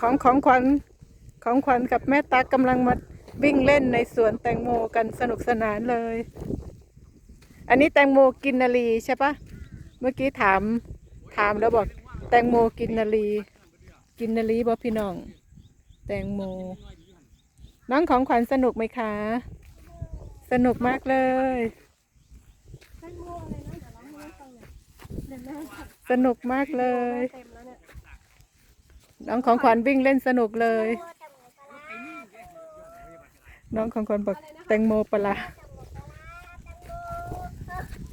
ของของขวัญของขวัญกับแม่ตั๊กกำลังมาวิ่งเล่นในสวนแตงโมกันสนุกสนานเลย อันนี้แตงโมกินนารีใช่ปะเมื่อกี้ถามถามแล้วบอก แตงโมกินนารีกินนารีบ่พี่น้อง แตงโม น้องของขวัญสนุกไหมคะ สนุกมากเลยแตงโมอะไรนะเดี๋ยวร้องให้ฟังหน่อยเดี๋ยวแม่สนุกมากเลยเต็มแล้วเนี่ยน้องของขวัญวิ่งเล่นสนุกเลย น้องของขวัญบอกแตงโมปลาร้า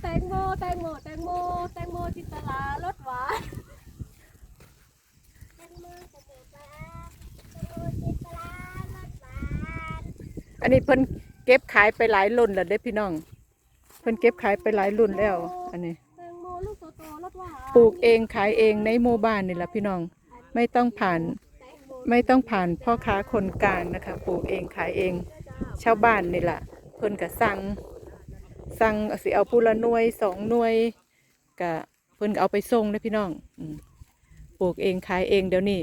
แตงโมแตงโมแตงโมแตงโมจินตลารสหวานอันนี้เพิ่นเก็บขายไปหลายรุ่นแล้วเด้อพี่น้อง เพิ่นเก็บขายไปหลายรุ่นแล้ว อันนี้แตงโมลูกโตๆรสหวานปลูกเองขายเองในหมู่บ้านนี่แหละพี่น้อง ไม่ต้องผ่านไม่ต้องผ่านพ่อค้าคนกลางนะคะปลูกเองขายเองชาวบ้านนี่แหละเพิ่นก็สั่งสั่งสิเอาผู้ละหน่วยสองหน่วยก็เพิ่นก็เอาไปส่งเลยพี่น้องปลูกเองขายเองเดี๋ยวนี้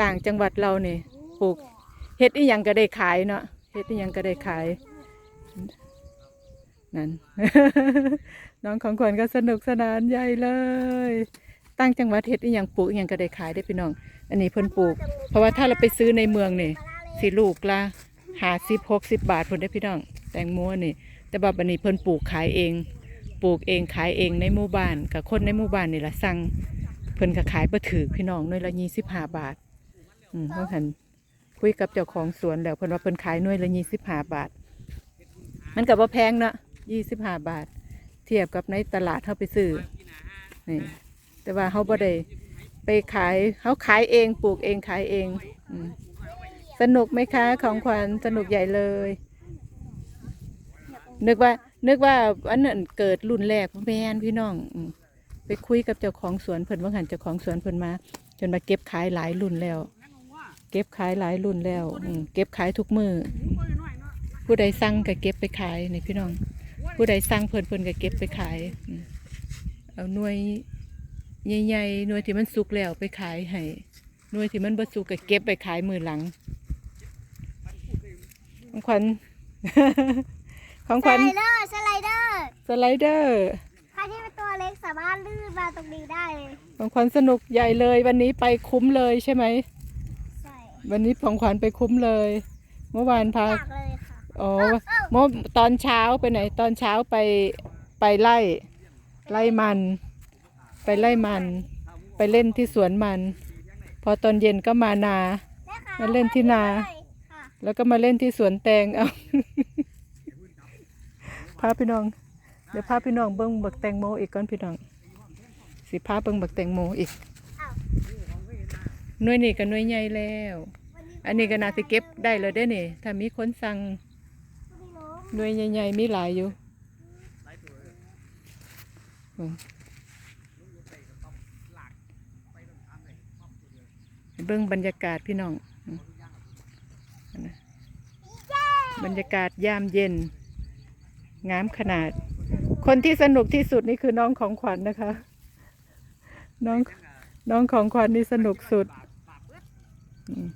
ต่างจังหวัดเราเนี่ยปลูกเฮ็ดอีหยังก็ได้ขายเนาะเฮ็ดอีหยังก็ได้ขายนั่นน้องของขวัญก็สนุกสนานใหญ่เลย ตั้งจังหวัดเฮ็ดอีหยังปลูกอีหยังก็ได้ขายได้พี่น้อง อันนี้เพิ่นปลูก เพราะว่าถ้าเราไปซื้อในเมืองนี่สิลูกละหาสิบหกสิบบาทเพิ่นได้พี่น้อง แตงโมนี่ แต่ว่าบัดนี้เพิ่นปลูกขายเอง ปลูกเองขายเองในหมู่บ้านกับคนในหมู่บ้านนี่ละสั่งเพิ่นก็ขายบ่ถือพี่น้องหน่วยละยี่สิบห้าบาท อืมเพิ่นหันคุยกับเจ้าของสวนแล้วเพิ่นว่าเพิ่นขายหน่วยละยี่สิบห้าบาท มันก็บ่แพงเนาะยี่สิบห้าบาท เทียบกับในตลาดเฮาไปซื้อนี่ แต่ว่าเฮาบ่ได้ไปขายเขาขายเองปลูกเองขายเองอสนุกไหมคะของขวัญสนุกใหญ่เลย นึกว่า นึกว่าอันนั้นเกิดรุ่นแรกแมนพี่น้องอไปคุยกับเจ้าของสวนเพิ่นว่าหันเจ้าของสวนเพิ่นมา จนมาเก็บขายหลายรุ่นแล้ว เก็บขายหลายรุ่นแล้วเก็บขายทุกมือผู้ใดสั่งก็เก็บไปขายนี่พี่น้อง ผู้ใดสั่งเพิ่นเพิ่นก็เก็บไปขายเอาหน่วย ใหญ่ๆหน่วยที่มันสุกแล้วไปขายให้หน่วยที่มันบ่สุกก็เก็บไปขายมือหลัง ของขวัญ ของสขวัญไลเดอร์ สไลเดอร์สไลเดอร์ใครที่เป็นตัวเล็กสามารถลื่นมาตรงนี้ได้เลยของขวัญสนุกใหญ่เลย วันนี้ไปคุ้มเลยใช่ไหม ใช่วันนี้ของขวัญไปคุ้มเลย เมื่อวานพาอยากเลยค่ะอ๋อเมื่อตอนเช้าไปไหน ตอนเช้าไปไปไล่ไล่มัน ไปไล่มัน ไปเล่นที่สวนมัน พอตอนเย็นก็มานา มาเล่นที่นา แล้วก็มาเล่นที่สวนแตงเอาพาพี่น้อง เดี๋ยวพาพี่น้องเบิ้งบักแตงโมอีกก่อนพี่น้อง สิพาเบิ้งบักแตงโมอีกหน่วยนี่ก็หน่วยใหญ่แล้ว อันนี้ก็น่าสิเก็บได้เลยได้อนี่ถ้ามีคนสั่งหน่วยใหญ่ๆมีหลายอยู่ เบิ่งเบิ้งบรรยากาศพี่น้องบรรยากาศยามเย็น งามขนาด คนที่สนุกที่สุดนี่คือน้องของขวัญนะคะ น้องน้องของขวัญนี่สนุกสุดอืม